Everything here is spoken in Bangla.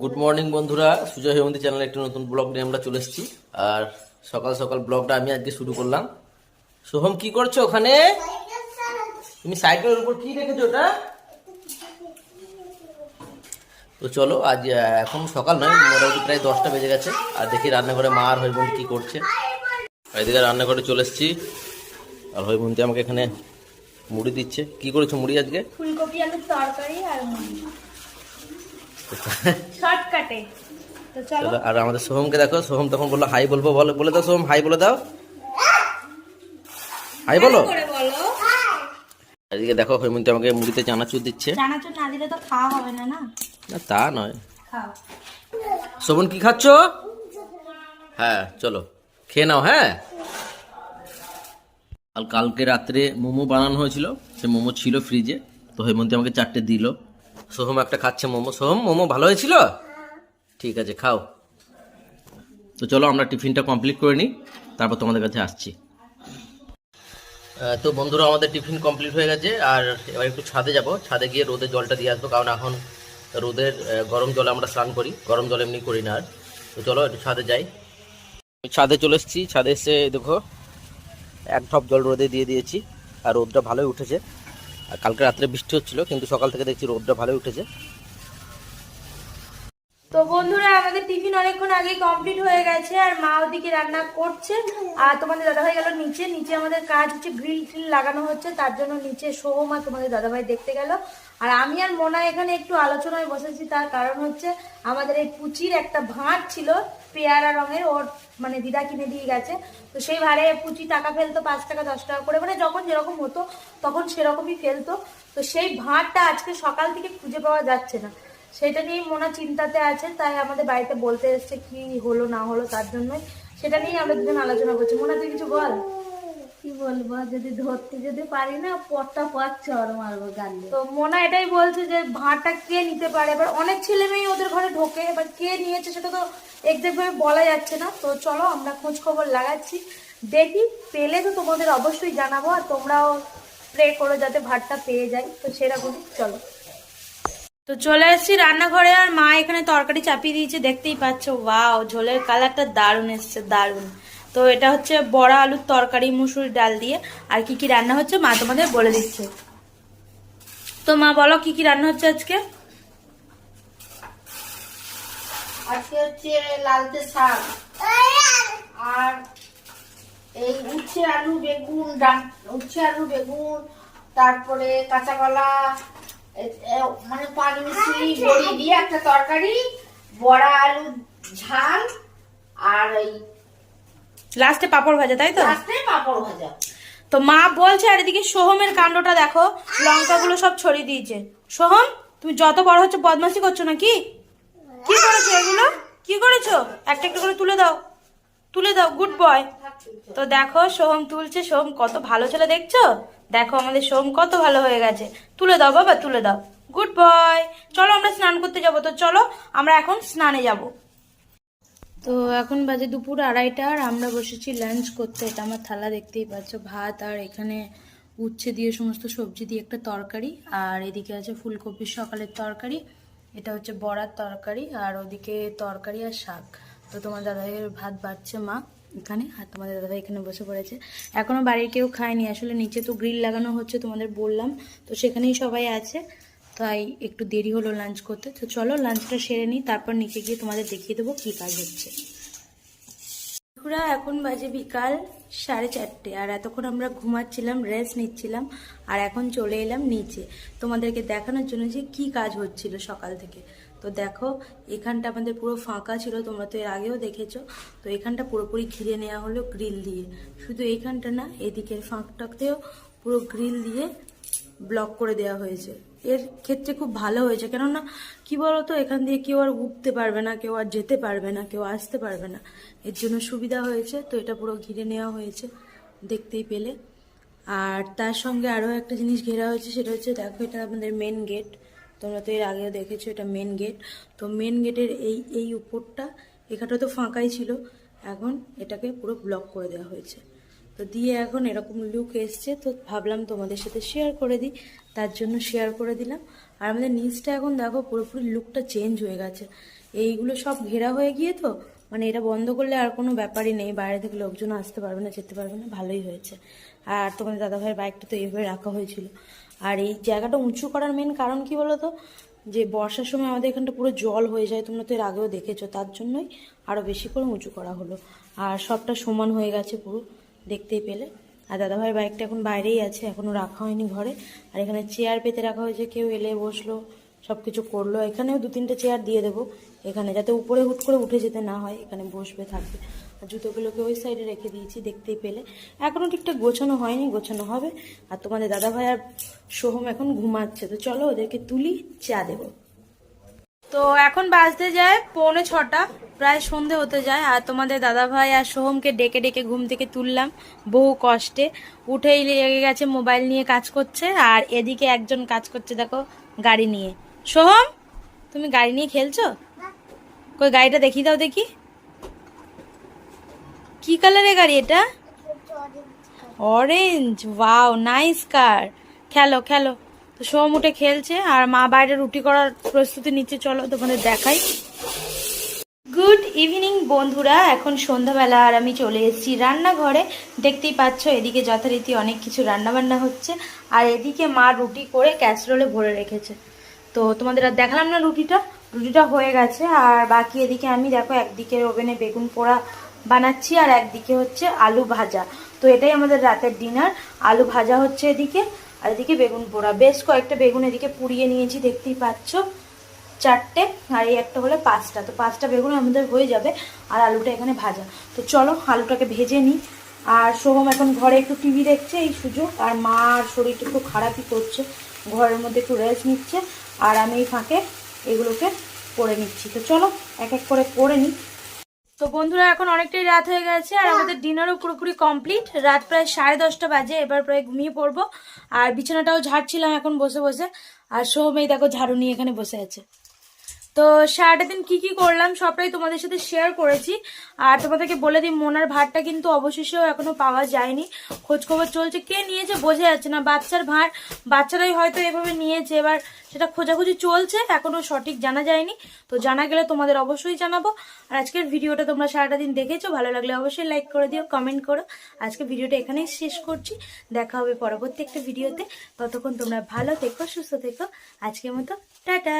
গুড মর্নিং বন্ধুরা। সুজয় হেমন্তী চ্যানেলে একটি নতুন ব্লগ নিয়ে আমরা চলে এসেছি। আর সকাল সকাল ব্লগটা আমি আজকে শুরু করলাম। সোহম, কি করছ ওখানে? তুমি সাইকেলের উপর কি রেখেছো ওটা? তো চলো, আজ এখন সকাল নয়, মোটামুটি প্রায় দশটা বেজে গেছে। আর দেখি রান্নাঘরে মা আর হরিবন্ধু কি করছে। এদিকে রান্নাঘরে চলে এসেছি। আর হরিবন্ধু আমাকে এখানে মুড়ি দিচ্ছে। কি করেছ মুড়ি আজকে? ফুলকপি, আলুর তরকারি আর শর্টকাটে। তো চলো। আর আমাদের সোহমকে দেখো সোহম তখন বলল হাই বলব বলে বলে দাও সোহম হাই বলে দাও। হাই বলো। এদিকে দেখো হৈমন্তী আমাকে মুড়িতে চানাচুর দিচ্ছে। চানাচুর না দিলে তো খাওয়া হবে না না? না তা নয়। খাও। শোভন কি খাচ্ছ? হ্যাঁ চলো। খেয়ে নাও হ্যাঁ? কালকে রাত্রে মোমো বানানো হয়েছিল। সে মোমো ছিল ফ্রিজে তো হৈমন্তী আমাকে চারটে দিল। সোহম একটা খাচ্ছে মোমো। সোহম, মোমো ভালো হয়েছিল? ঠিক আছে, খাও। তো চলো আমরা টিফিনটা কমপ্লিট করে নিই, তারপর তোমাদের কাছে আসছি। তো বন্ধুরা, আমাদের টিফিন কমপ্লিট হয়ে গেছে, আর এবার একটু ছাদে যাব। ছাদে গিয়ে রোদে জলটা দিয়ে আসব, কারণ এখন রোদের গরম জলে আমরা স্নান করি। গরম জল এমনি করি না আর। তো চলো একটু ছাদে যাই। ছাদে চলে এসেছি। ছাদে এসে দেখো, এক ঢপ জল রোদে দিয়ে দিয়েছি, আর রোদটা ভালোই উঠেছে। আর কালকে রাত্রে বৃষ্টি হচ্ছিল কিন্তু সকাল থেকে দেখছি রোদটা ভালোই উঠেছে। তো বন্ধুরা, আমাদের টিফিন অনেকক্ষণ আগে কমপ্লিট হয়ে গেছে আর মা ওদিকে রান্না করছে। আর তোমাদের দাদাভাই গেল নিচে। নিচে আমাদের কাজ হচ্ছে গ্রিল ট্রিল লাগানো হচ্ছে, তার জন্য নিচে সোহম আর তোমাদের দাদাভাই দেখতে গেল। আর আমি আর মোনা এখানে একটু আলোচনায় বসেছি, তার কারণ হচ্ছে আমাদের এই পুচির একটা ভাঁড় ছিল পেয়ারা রঙের, ওর মানে দিদা কিনে দিয়ে গেছে। তো সেই ভাড়ে পুচি টাকা ফেলতো, পাঁচ টাকা, দশ টাকা করে মানে যখন যেরকম হতো, তখন সেরকমই ফেলতো। তো সেই ভাঁড়টা আজকে সকাল থেকে খুঁজে পাওয়া যাচ্ছে না। সেটা নিয়েই মোনা চিন্তাতে আছে তাই আমাদের বাড়িতে বলতে এসছে কি হলো না হলো তার জন্যই। সেটা নিয়েই আমরা দুজন আলোচনা করছি। মোনা তুই কিছু বল। কি বলব যদি ধরতে যদি পারি না পটটা পর চর মারবো গালে। তো মোনা এটাই বলছে যে ভাঁড়টা কে নিতে পারে? এবার অনেক ছেলে মেয়ে ওদের ঘরে ঢোকে এবার কে নিয়েছে সেটা তো একজাক্ট ভাবে বলা যাচ্ছে না। তো চলো আমরা খোঁজ খবর লাগাচ্ছি। দেখি পেলে তো তোমাদের অবশ্যই জানাব আর তোমরাও প্রে করো যাতে ভাতটা পেয়ে যাই তো সেরকমই চলো। তো চলে এসেছি রান্নাঘরে আর মা এখানে তরকারি চাপিয়ে দিয়েছে, দেখতেই পাচ্ছ। ওয়াও, ঝোলের কালারটা দারুণ এসছে, দারুণ। তো এটা হচ্ছে বড়া আলুর তরকারি, মুসুর ডাল দিয়ে। আর কি কি রান্না হচ্ছে মা তোমাদের বলে দিচ্ছে। তো মা বলো কি কি রান্না হচ্ছে আজকে? আজকে হচ্ছে লালতে শাক আর এই উচ্ছে আলু, বেগুন উচ্ছে আলু, বেগুন, তারপরে কাঁচা কলা মানে পানি মিশ্রি বড়ি দিয়ে একটা তরকারি বড়া আলু ঝাল আর এই লাস্টে পাপড় ভাজা তাই তো? লাস্টে পাঁপড় ভাজা। তো মা বলছে আর এদিকে সোহমের কাণ্ডটা দেখো লঙ্কাগুলো সব ছড়িয়ে দিয়েছে। সোহম তুমি যত বড় হচ্ছে বদমাশি করছ নাকি? কি করেছ এগুলো? কি করেছ? একটা একটা করে তুলে দাও। তুলে দাও গুড বয়। তো দেখো, সোহম তুলছে। সোহম কত ভালো ছেলে, দেখছ? দেখো আমাদের সোহম কত ভালো হয়ে গেছে। তুলে দাও বাবা, তুলে দাও। গুড বয় চলো আমরা স্নান করতে যাব। তো চলো, আমরা এখন স্নানে যাব। তো এখন বাজে দুপুর আড়াইটা, আর আমরা বসেছি লাঞ্চ করতে। এটা আমার থালা, দেখতেই পাচ্ছ। ভাত আর এখানে উচ্ছে দিয়ে সমস্ত সবজি দিয়ে একটা তরকারি। আর এদিকে আছে ফুলকপির সকালের তরকারি। এটা হচ্ছে বড়ার তরকারি। আর ওদিকে তরকারি আর শাক। তো তোমার দাদাভাইয়ের ভাত বাড়ছে মা। এখানে, আর তোমাদের দাদাভাই এখানে বসে পড়েছে। এখনও বাড়ির কেউ খায়নি, আসলে নিচে তো গ্রিল লাগানো হচ্ছে তোমাদের বললাম, তো সেখানেই সবাই আছে, তাই একটু দেরি হলো লাঞ্চ করতে। তো চলো লাঞ্চটা সেরে নিই, তারপর নিচে গিয়ে তোমাদের দেখিয়ে দেবো কী কাজ হচ্ছে। এখন বাজে বিকাল সাড়ে চারটে, আর এতক্ষণ আমরা ঘুমাচ্ছিলাম রেস্ট নিচ্ছিলাম, আর এখন চলে এলাম নিচে। তোমাদেরকে দেখানোর জন্য যে কি কাজ হচ্ছিল সকাল থেকে। তো দেখো, এখানটা আমাদের পুরো ফাঁকা ছিল, তোমরা তো এর আগেও দেখেছ। তো এখানটা পুরোপুরি ঘিরে নেওয়া হলো গ্রিল দিয়ে। শুধু এইখানটা না, এদিকের ফাঁকটাতেও পুরো গ্রিল দিয়ে ব্লক করে দেওয়া হয়েছে। এর ক্ষেত্রে খুব ভালো হয়েছে, কেননা কি বলতো, এখান দিয়ে কেউ আর উঠতে পারবে না, কেউ আর যেতে পারবে না, কেউ আসতে পারবে না। এর জন্য সুবিধা হয়েছে, তো এটা পুরো ঘিরে নেওয়া হয়েছে, দেখতেই পেলে। আর তার সঙ্গে আরও একটা জিনিস ঘেরা হয়েছে, সেটা হচ্ছে, দেখো, এটা আমাদের মেন গেট তোমরা তো এর আগেও দেখেছ এটা মেন গেট তো মেন গেটের এই এই উপরটা, এখানটা তো ফাঁকাই ছিল। এখন এটাকে পুরো ব্লক করে দেওয়া হয়েছে। তো দিয়ে এখন এরকম লুক এসছে, তো ভাবলাম তোমাদের সাথে শেয়ার করে দিই। তার জন্য শেয়ার করে দিলাম। আর আমাদের নিচটা এখন দেখো পুরোপুরি লুকটা চেঞ্জ হয়ে গেছে। এইগুলো সব ঘেরা হয়ে গিয়ে তো মানে এটা বন্ধ করলে আর কোনো ব্যাপারই নেই, বাইরে থেকে লোকজন আসতে পারবে না, যেতে পারবে না, ভালোই হয়েছে। আর তোমাদের দাদাভাইয়ের বাইকটা তো এইভাবে রাখা হয়েছিল। আর এই জায়গাটা উঁচু করার মেন কারণ কি বলো তো যে বর্ষার সময় আমাদের এখানটা পুরো জল হয়ে যায়, তোমরা তো এর আগেও দেখেছ, তার জন্যই আরও বেশি করে উঁচু করা হলো। আর সবটা সমান হয়ে গেছে পুরো, দেখতেই পেলে। আর দাদাভাইয়ের বাইকটা এখন বাইরেই আছে এখনও রাখা হয়নি ঘরে। আর এখানে চেয়ার পেতে রাখা হয়েছে, কেউ এলে বসল। সব কিছু করল। এখানেও দু তিনটে চেয়ার দিয়ে দেবো এখানে, যাতে উপরে হুট করে উঠে যেতে না হয়, এখানে বসবে, থাকবে। আর জুতোগুলোকে ওই সাইডে রেখে দিয়েছি, দেখতেই পেলে। এখনও ঠিকঠাক গোছানো হয়নি, গোছানো হবে। আর তোমাদের দাদাভাই আর সোহম এখন ঘুমাচ্ছে। তো চলো ওদেরকে তুলি, চা দেবো। তো এখন বাজতে যায় পৌনে ছটা, প্রায় সন্ধে হতে যায়। আর তোমাদের দাদা ভাই আর সোহমকে ডেকে ডেকে ঘুম থেকে তুললাম, বহু কষ্টে। উঠেই লেগে গেছে, মোবাইল নিয়ে কাজ করছে। আর এদিকে একজন কাজ করছে, দেখো, গাড়ি নিয়ে। সোহম, তুমি গাড়ি নিয়ে খেলছো? কই, গাড়িটা দেখিয়ে দাও দেখি। কি কালারের গাড়ি এটা? অরেঞ্জ ওয়াও নাইস কার খেলো খেলো। তো সোম উঠে খেলছে, আর মা বাইরে রুটি করার প্রস্তুতি নিচ্ছে। চলো তোমাদের দেখাই। গুড ইভিনিং বন্ধুরা। এখন সন্ধ্যাবেলা, আর আমি চলে এসেছি রান্নাঘরে। দেখতেই পাচ্ছ, এদিকে যথারীতি অনেক কিছু রান্না বান্না হচ্ছে। আর এদিকে মা রুটি করে ক্যাসরোলে ভরে রেখেছে। তো তোমাদের আর দেখালাম না রুটিটা রুটিটা হয়ে গেছে। আর বাকি এদিকে আমি দেখো একদিকে ওভেনে বেগুন পোড়া বানাচ্ছি আর একদিকে হচ্ছে আলু ভাজা। তো এটাই আমাদের রাতের ডিনার। আলু ভাজা হচ্ছে এদিকে, আর এদিকে বেগুন পোড়া। বেশ কয়েকটা বেগুন এদিকে পুড়িয়ে নিয়েছি, দেখতেই পাচ্ছ। চারটে, আর এই একটা হলে পাঁচটা। তো পাঁচটা বেগুন আমাদের হয়ে যাবে, আর আলুটা এখানে ভাজা। তো চলো, আলুটাকে ভেজে নিই। আর সোহম এখন ঘরে একটু টিভি দেখছে, এই সুযোগ। আর মার শরীরটা একটু খারাপই করছে। ঘরের মধ্যে একটু রেস্ট নিচ্ছে আর আমি এই ফাঁকে এগুলোকে করে নিচ্ছি। তো চলো, এক এক করে করে নিই। তো বন্ধুরা, এখন অনেকটাই রাত হয়ে গেছে আর আমাদের ডিনারও পুরোপুরি কমপ্লিট রাত প্রায় সাড়ে দশটা বাজে, এবার প্রায় ঘুমিয়ে পড়ব। আর বিছানাটাও ঝাড়ছিলাম এখন বসে বসে। আর সোহমেই দেখো ঝাড়ু নিয়ে এখানে বসে আছে। তো সারাটা দিন কি কি করলাম সবটাই তোমাদের সাথে শেয়ার করেছি। আর তোমাদেরকে বলে দিই, মোনার ভাতটা কিন্তু অবশেষেও এখনও পাওয়া যায়নি। খোঁজ খবর চলছে, কে নিয়েছে বোঝা যাচ্ছে না। বাচ্চার ভার বাচ্চারাই হয়তো এভাবে নিয়েছে, এবার সেটা খোঁজাখুঁজি চলছে, এখনও সঠিক জানা যায়নি। তো জানা গেলে তোমাদের অবশ্যই জানাব। আর আজকের ভিডিওটা তোমরা সারাটা দিন দেখেছ, ভালো লাগলে অবশ্যই লাইক করে দিও কমেন্ট করো। আজকে ভিডিওটা এখানেই শেষ করছি। দেখা হবে পরবর্তী একটা ভিডিওতে। ততক্ষণ তোমরা ভালো থেকো, সুস্থ থেকো। আজকের মতো টাটা।